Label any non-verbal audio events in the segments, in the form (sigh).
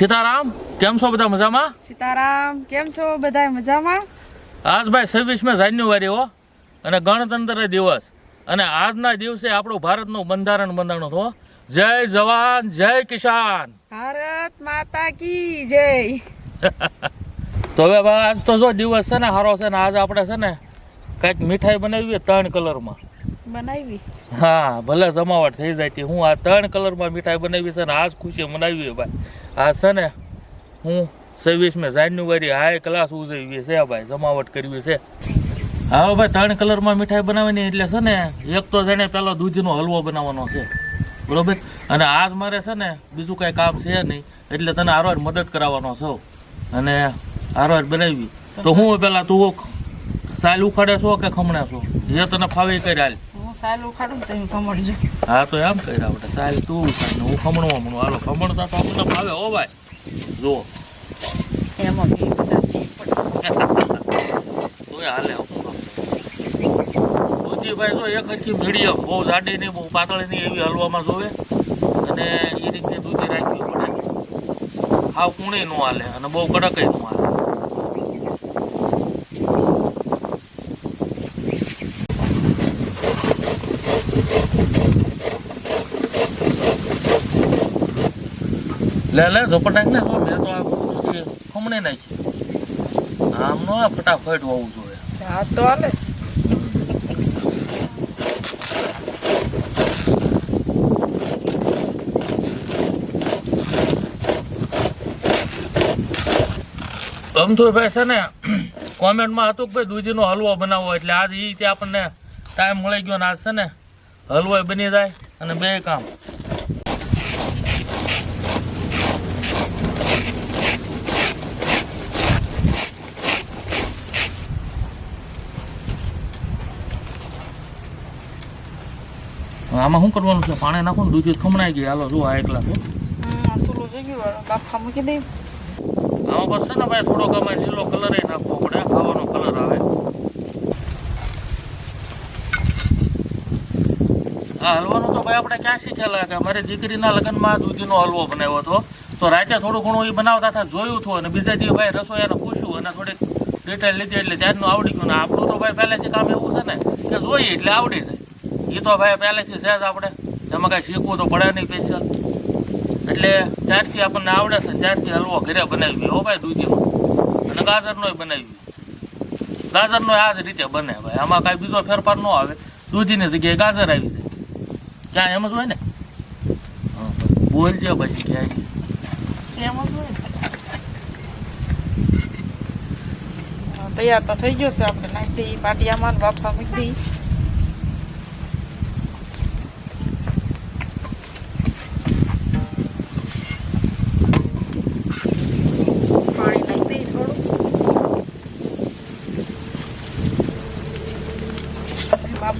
સીતારામ કેમ છો બધા મજામાં? સીતારામ કેમ છો બધા મજામાં? આજ ભાઈ છવ્વીસમી જાન્યુઆરી હો અને ગણતંત્ર દિવસ. અને આજના દિવસે આપણું ભારતનું બંધારણ બંધાણો હો જય જવાન જય કિસાન. ભારત માતા કી જય. (laughs) તો હવે આજ તો જો દિવસ છે ને સારો છે ને આજ આપણે છે ને કંઈક મીઠાઈ બનાવીએ ત્રણ કલરમાં. બનાવી? હા, ભલે જમાવટ થઈ જાય હું આ ત્રણ કલરમાં મીઠાઈ બનાવી છે ને જ ખુશી મનાવી ભાઈ. આ છે ને, હું છવ્વીસમી જાન્યુઆરી હાઈ ક્લાસ ઉજવી છે ભાઈ, જમાવટ કરવી છે. હા ભાઈ, ત્રણ કલરમાં મીઠાઈ બનાવવાની એટલે છે ને, એક તો જાણે પેલો દૂધીનો હલવો બનાવવાનો છે. બરોબર? અને આજ મારે છે ને, બીજું કાંઈ કામ છે નહીં, એટલે તને આરવાર મદદ કરાવવાનો છો. અને આરવાર બનાવી. તો હું પહેલાં તું સાલ ઉખાડે છો કે ખમણે છો? જે તને ફાવે કરી હાલ. હું સાલ ઉખાડું તમે કમળજો હા તો એમ કર્યા આપણે. સાલ તું ઉખાડ હું ખમણવા હમણું હાલો ખમણતા તો આપણને ફાવે હો ભાઈ. જો એમાં તોય હાલે દૂધીભાઈ જો એક હજી મીડિયમ બહુ જાડી નહીં બહુ પાતળી નહીં એવી હલવામાં જોવે. અને એ રીતે દૂધી રાખવી પડે. હાવ કુણે નું હાલે અને બહુ કડકનું હાલે. લે લે ઝપટાક ને જો મેં તો આ દૂધી ખમણે નાખી. આમ નો આ ફટાફટ હોવું જોઈએ હા તો હાલે આમ તો ભાઈ છે ને કોમેન્ટમાં હતું કે ભાઈ દૂધીનો હલવો બનાવવો એટલે આજ એ રીતે આપણને ટાઈમ મળી ગયો ને આજ છે ને હલવો બની જાય અને બે કામ. આમાં શું કરવાનું છે? પાણી નાખો ને દૂધી ખમણાઈ ગઈ. હાલો જો આ એકલા આમાં પછી છે ને ભાઈ થોડોક આમાં લીલો કલર નાખવો પડે. ખાવાનો કલર આવે. હા હલવાનું તો ભાઈ આપણે ક્યાં શીખેલા કે મારી દીકરીના લગ્નમાં દૂધીનો હલવો બનાવ્યો હતો. તો રાતે થોડું ઘણું એ બનાવતા હતા જોયું હતું અને બીજા દિવસે ભાઈ રસોઈયાને પૂછ્યું અને થોડીક ડિટેલ લીધી. એટલે ત્યારનું આવડી ગયું. ને આપણું તો ભાઈ પહેલેથી કામ એવું છે ને કે જોઈએ એટલે આવડી જાય. એ તો ભાઈ પહેલેથી છે જ આપણે. એમાં કાંઈ શીખવું તો પડે નહીં સ્પેશિયલ એટલે ત્યારથી આપણને આવડે છે ત્યારથી હલવો ઘરે બનાવી હો ભાઈ દૂધીનો. અને ગાજરનોય બનાવી ગાજરનો આ જ રીતે બને ભાઈ. આમાં કાંઈ બીજો ફેરફાર ન આવે. દૂધીની જગ્યાએ ગાજર આવી જાય. ક્યાં એમ જ હોય ને? બોલજો પછી ક્યાંય એમાં શું હોય? તૈયાર તો થઈ ગયો છે આપણે. નાખી દઈએ પાટિયામાં બાફા મૂકી.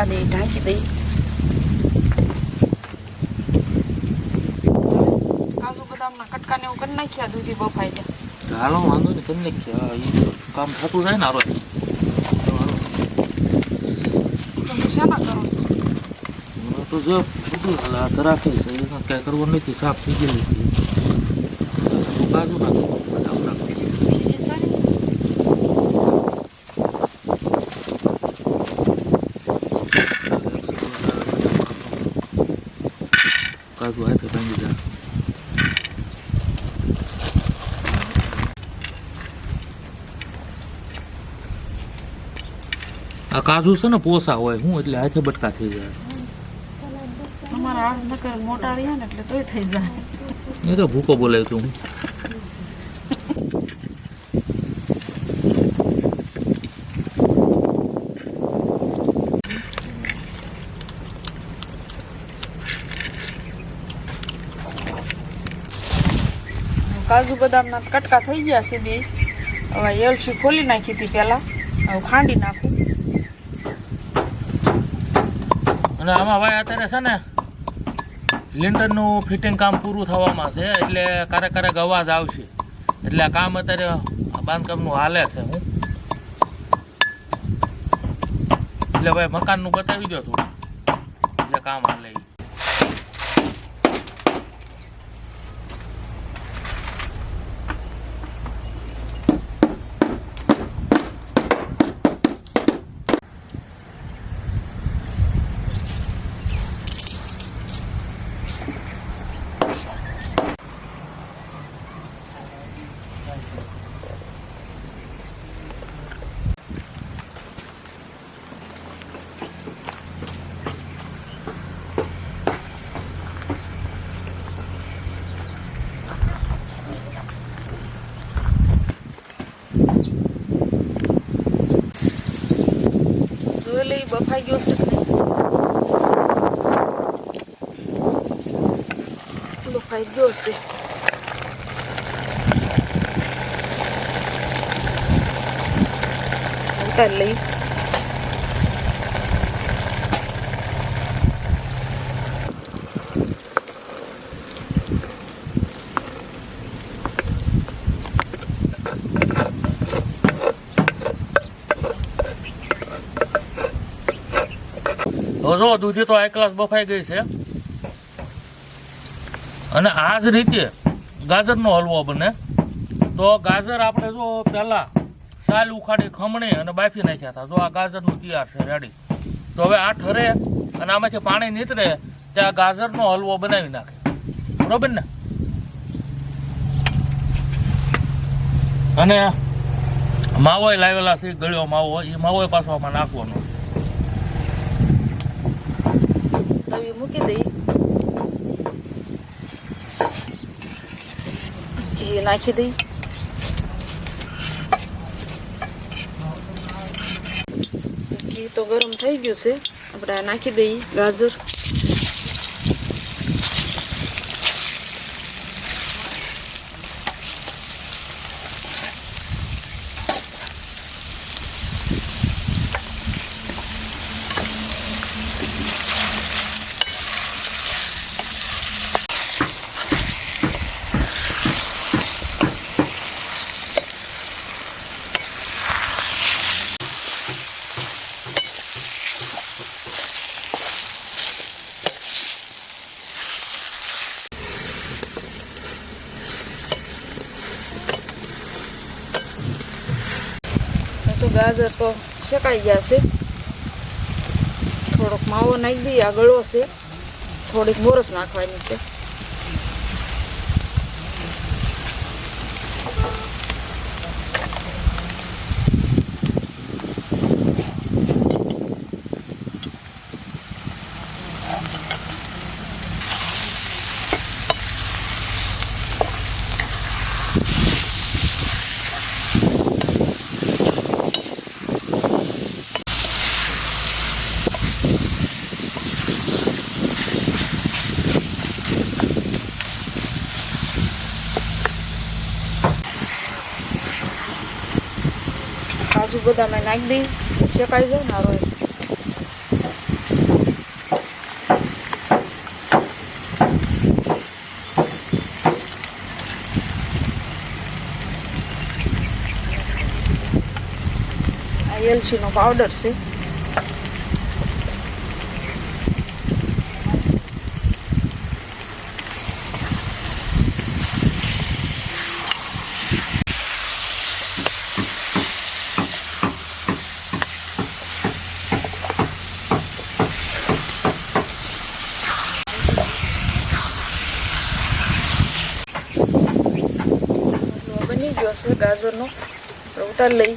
અને ઢાંકી દઈએ કાજુ બદામના કટકા ને એવું કરી નાખ્યા દૂધી બફાઈ જાય. હાલો વાંધો હા, ઈ તો કામ થતું જાય ને હારો તમે શાના કરો? તો જો બધું હાલ. ધરાકે છે. કઈ કરવું નથી. સાફ થઈ ગયેલી કાજુ નાખો બીજી સારી કાજુ હાથે ભાંગી જાય આ કાજુ છે ને પોસા હોય હું એટલે હાથે બટકા થઈ જાય. અમારા હાથ નકર મોટા રહ્યા ને એટલે તોય થઈ જાય. એ તો ભૂકો બોલાય તું કાજુ બદામના કટકા થઈ ગયા છે બે. હવે એલસી ખોલી નાખી હતી પહેલાં. હવે ખાંડી નાખું. અને આમાં ભાઈ અત્યારે છે ને લિન્ટરનું ફિટિંગ કામ પૂરું થવામાં છે, એટલે ક્યારેક ક્યારેક અવાજ આવશે. એટલે આ કામ અત્યારે બાંધકામનું હાલે છે હું. એટલે ભાઈ મકાનનું બતાવી દો થોડું. એટલે કામ હાલે લઈ બફાઈ ગયો છે કે નહીં બફાઈ ગયો છે ઉતાર લઈ તો જો, દૂધી તો એક ક્લાસ બફાઈ ગઈ છે. અને આ જ રીતે ગાજરનો હલવો બને. તો ગાજર આપણે જો પહેલાં સાલ ઉખાડી, ખમણી અને બાફી નાખ્યા હતા. જો આ ગાજરનું તૈયાર છે રેડી તો હવે આ ઠરે અને આમાંથી પાણી નીતરે ત્યાં ગાજરનો હલવો બનાવી નાખે. બરોબર ને? અને માવો લાવેલા છે, ગળ્યો માવો, એ માવો પાછો આમાં નાખવાનો. મૂકી દઈ ઘી નાખી દઈ ઘી તો ગરમ થઈ ગયું છે આપણે નાખી દઈએ ગાજર પાછું ગાજર તો શેકાઈ ગયા છે. થોડોક માવો નાખી દઈએ, આ ગળો છે. થોડીક મોરસ નાખવાની છે. કાજુ બદામ મેં નાખી દઈ. શેકાઈ જાય ને રોય એલચીનો પાવડર છે. ગયો છે ગાજરનો ઉતાર લઈ.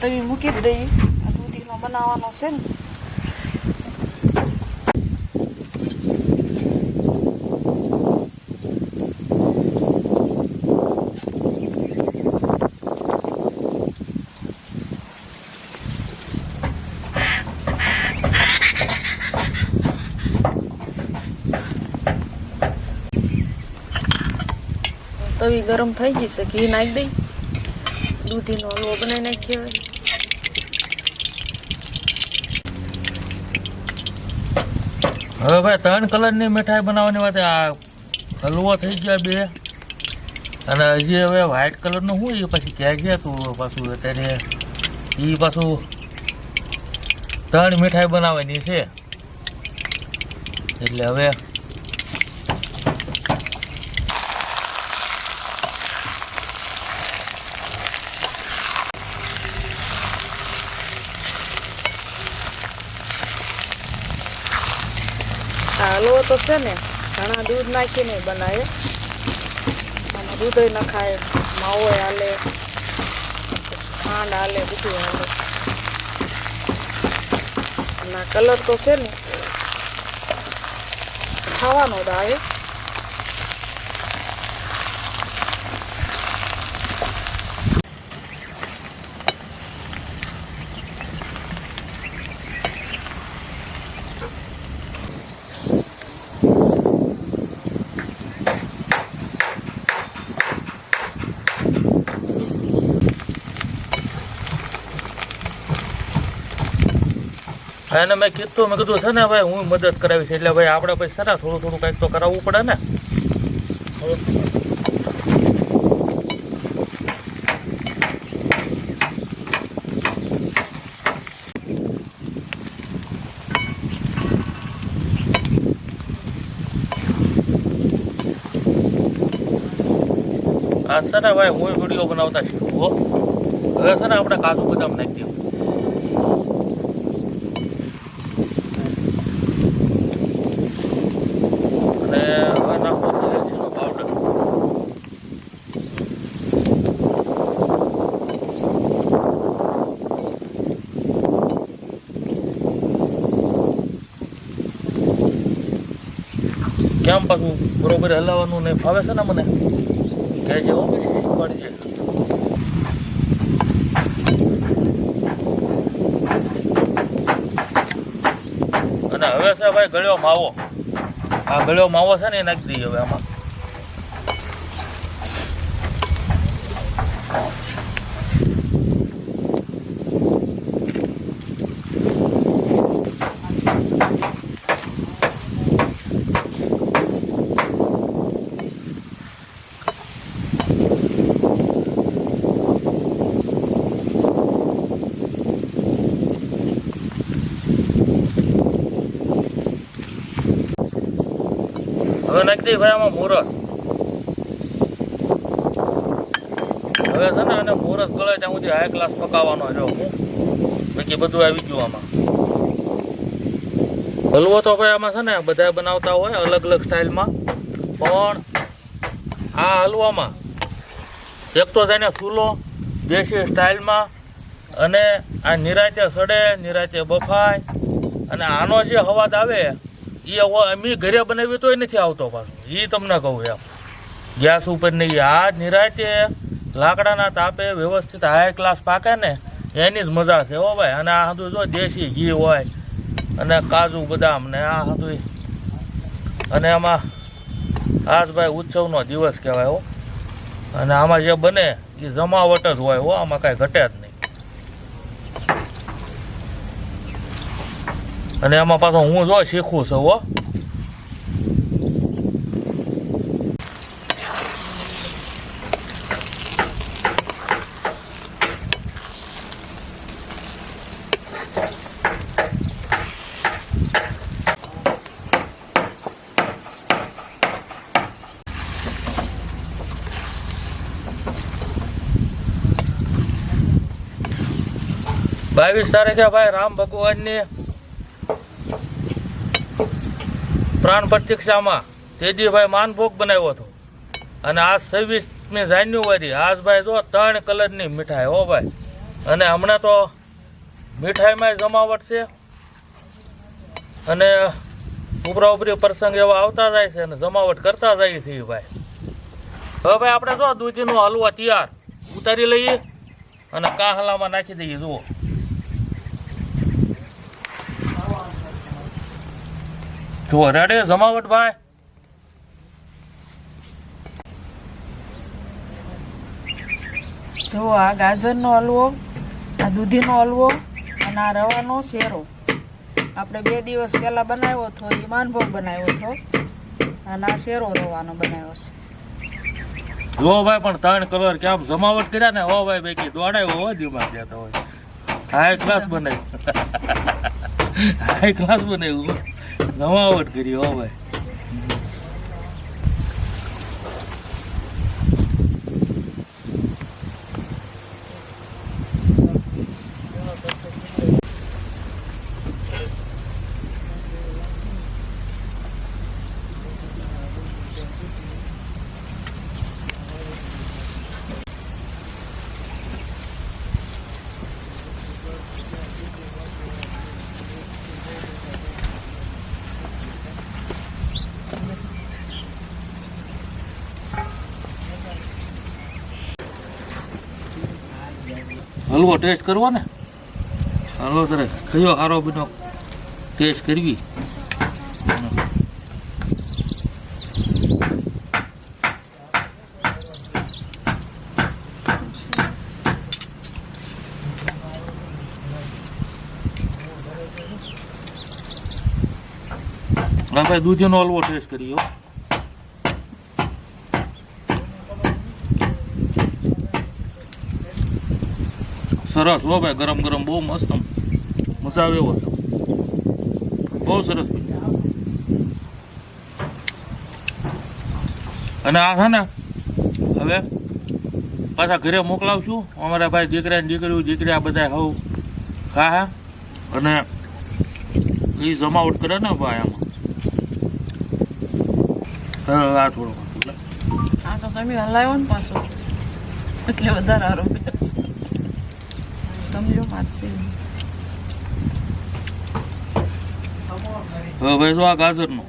તમે મૂકી જ દઈએ દૂધીનો બનાવવાનો છે ને. તવી ગરમ થઈ ગઈ છે, ઘી નાખી દઈ. દૂધીનો હલવો બનાવી નાખ્યો હોય હવે ભાઈ, ત્રણ કલરની મીઠાઈ બનાવવાની વાત આ હલવો થઈ ગયા બે. અને હજી હવે વ્હાઈટ કલરનું શું એ પછી કહે ગયા તું પાછું? અત્યારે એ પાછું ત્રણ મીઠાઈ બનાવવાની છે. એટલે હવે આ તો છે ને, ઘણા દૂધ નાખીને બનાવે. આમાં દૂધ નખાય માવો હાલે, ખાંડ હાલે બધું હાલે. અને કલર તો છે ને, ખાવાનો જ આવે. એને મેં કીધું મેં કીધું, છે ને ભાઈ, હું મદદ કરાવીશ એટલે ભાઈ, આપણે પછી સરા થોડું થોડું કંઈક તો કરાવવું પડે ને. આ છે ભાઈ, હું વીડિયો બનાવતા શીખું, હો. હવે છે ને આપણે કાજુ બદામ નાખી દઉં અને હવે નાખો એલચીનો પાવડર કેમ પાછું બરોબર હલાવવાનું ને ફાવે છે ને મને? કહેજે હો, પછી જાય અને હવે છે ભાઈ ગળ્યો માવો. આ ગળ્યો માવો છે ને એ નાખી દઈએ હવે આમાં. નાખી ભાઈ આમાં મુહૂર્ત હવે છે ને એને મુહૂર્ત ગળે ત્યાં સુધી હાઈ ક્લાસ પકાવવાનો જો હું. બાકી બધું આવી ગયું આમાં. હલવો તો ભાઈ આમાં છે ને બધા બનાવતા હોય અલગ અલગ સ્ટાઇલમાં પણ આ હલવામાં એક તો તેને ફૂલો દેશી સ્ટાઇલમાં અને આ નિરાતે સડે, નિરાતે બફાય. અને આનો જે અવાજ આવે એ અમે ઘરે બનાવ્યું તોય નથી આવતો પાછો. એ તમને કહું એમ. ગેસ ઉપર નહીં આ નિરાતે લાકડાના તાપે વ્યવસ્થિત હાઈ ક્લાસ પાકે ને, એની જ મજા છે હો ભાઈ. અને આ હતું જો દેશી ઘી હોય, અને કાજુ બદામ ને આ હતું અને આમાં આજ ભાઈ ઉત્સવનો દિવસ કહેવાય હો. અને આમાં જે બને એ જમાવટ જ હોય હો. આમાં કાંઈ ઘટે જ નહીં અને એમાં પાછો હું જો શીખું છું બાવીસ તારીખે ભાઈ રામ ભગવાનની પ્રાણ પ્રતિક્ષામાં તેજીભાઈ માનભોગ બનાવ્યો હતો. અને આ છવ્વીસમી જાન્યુઆરી, આજ ભાઈ જો ત્રણ કલરની મીઠાઈ, હો ભાઈ. અને હમણાં તો મીઠાઈમાં જમાવટ છે. અને ઉપરા ઉપરી પ્રસંગ એવા આવતા જાય છે અને જમાવટ કરતા જાય છે ભાઈ. હવે ભાઈ આપણે જો દૂધીનો હલવો તૈયાર. ઉતારી લઈએ અને કાહલામાં નાખી દઈએ, જુઓ. જુઓ રેડી જમાવટ ભાઈ જો આ ગાજરનો હલવો આ દૂધીનો હલવો અને આ રવાનો શેરો. આપણે બે દિવસ પહેલાં બનાવ્યો હતો એ માનભોગ બનાવ્યો હતો અને આ શેરો રવાનો બનાવ્યો છે. જો ભાઈ પણ ત્રણ કલર કેમ જમાવટ કર્યા ને હો ભાઈ બેકી દોડાયો હોય દિમાગ દેતો હોય. હાઈ ક્લાસ (laughs) બનાવ્યું હાઈ ક્લાસ બનાવ્યું. જમાવટ કરી હો ભાઈ. હલવો ટેસ્ટ કરવો ને? હલવો તારે કયો સારો બીનો ટેસ્ટ કરવી ભાઈ, દૂધીનો હલવો ટેસ્ટ કરીયો સરસ હો ભાઈ, ગરમ ગરમ બહુ મસ્ત મજા આવે એવો બહુ સરસ અને આ છે ને, હવે પાછા ઘરે મોકલાવશું. અમારા ભાઈ દીકરા દીકરીઓ, દીકરી આ બધા હવ ખા અને એ જમાવટ કરે ને ભાઈ આમાં. આ થોડો. આ તો તમે હલાવ્યો ને પાછો. એટલે વધારે મારશે હવે ભાઈ આ ગાજરનો?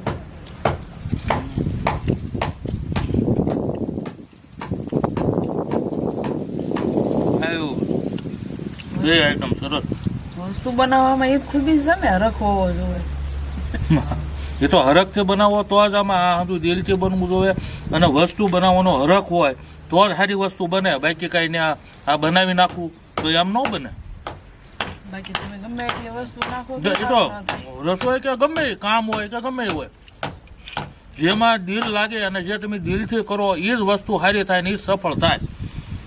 બે આઈટમ સરસ. વસ્તુ બનાવવામાં એ ખૂબી છે ને હરખ હોવો જોઈએ. એ તો હરખથી બનાવો તો જ આમાં આ બધું દિલથી બનવું જોઈએ. અને વસ્તુ બનાવવાનો હરખ હોય તો જ સારી વસ્તુ બને. બાકી કાંઈ ને આ આ બનાવી નાખવું તો એમ ન બને. બાકી તમે ગમે એટલી વસ્તુ નાખો એ તો. રસોઈ કે ગમે કામ હોય કે ગમે હોય જેમાં દિલ લાગે અને જે તમે દિલથી કરો એ જ વસ્તુ સારી થાય ને એ સફળ થાય.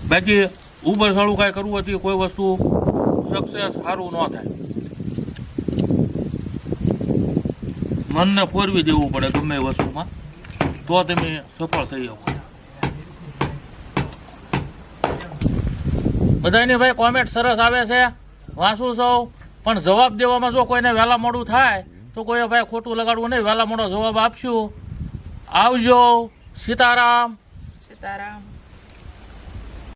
બાકી ઉબર સાળું કાંઈ કરવું હતી કોઈ વસ્તુ સક્સેસ સારું ન થાય. મનને ફોરવી દેવું પડે ગમે વસ્તુમાં તો તમે સફળ થઈ જાઓ બધાની ભાઈ કોમેન્ટ સરસ આવે છે. વાંચું સૌ. પણ જવાબ દેવામાં જો કોઈને વહેલા મોડું થાય, તો કોઈ ભાઈ ખોટું લગાડવું નહીં. વહેલા મોડો જવાબ આપશું. આવજો. સીતારામ. સીતારામ.